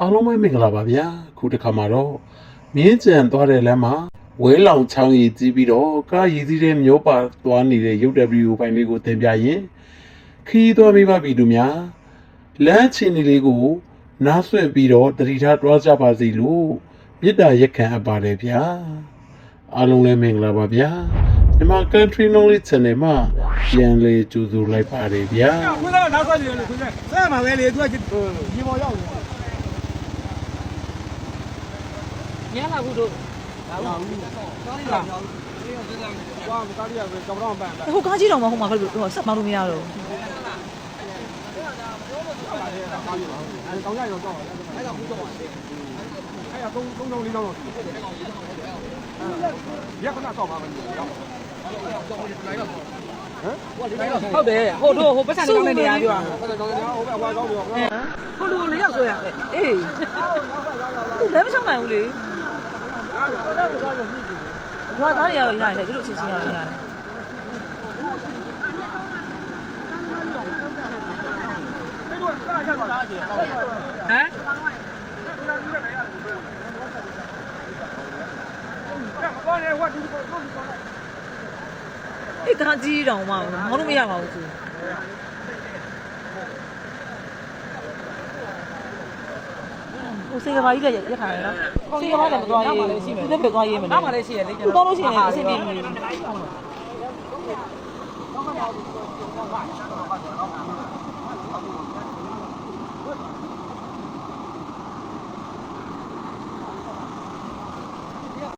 အားလုံးပဲမင်္ဂလာပါဗျာခုတစ်ခါမှာတော့မြင်းကြံသွားတဲ့လမ်းမှာဝဲလောင်ချောင်းရည်ကြီးပြီးတော့ကားရည်ကြီးတဲ့မျိုးပါသွားနေတဲ့ရုပ်တဲ့ဗီဒီယိုဖိုင်လေးကိုသင်ပြရင်ခီးသွားမိပါပြီသူများလမ်းချင်နေလေးကို နားဆွင့်ပြီးတော့တတိထားတွားကြပါစေလို့မေတ္တာရက်ခံအပ်ပါတယ်ဗျာအားလုံးလည်းမင်္ဂလာပါဗျာဒီမှာ country knowledge channel မှာပြန်လေကြိုဆိုလိုက်ပါတယ်ဗျာခွန်းလာနောက်ဆက်နေတယ်ခွန်းဆက်ဆက်မှာပဲလေသူကဒီပေါ်ရောက်နေ ညလာဘူးတို့တာဟုတ်ဘူးကောင်းလားဝါမကားရပဲကြောင်တော့ပန်တာဟိုကားကြီးတော်မဟုတ်မှာခလို့ဟိုဆက်မလို့မရတော့အဲကောင်းရရောတော့အဲကဘူးတော့အဲကသုံးသုံးလုံးလေးတော့ရက်ခဏတော့ပါမယ်ရောက်ဟမ်ဟုတ်တယ်ဟိုတို့ဟိုပတ်စံနေနေရပြောအဲ့ဒါတော့ဟိုဘက်ဝါကောင်းတယ်ဟိုလူလေးရောက်ဆိုရအေးသူလည်းမချောင်းနိုင်ဘူးလေ ဘာသားရရောရတယ်ဒီလိုချင်းချင်းရရတယ်အဲ့တော့ကားရက်တော့လားကျဟမ်ကောင်းတယ်ဟိုဒီကိုကိုအေးကားကြီးတော်မှမောင်းလို့မရပါဘူးသူ ဟိုစေကဘာကြီးလည်းရက်ခါရနော်စေကဘာလည်းမသွားရေးသူလည်းပဲသွားရေးမလဲနောက်မှလည်းရှိရလေသူတော့လို့ရှိရင်အဆင်ပြေပြီ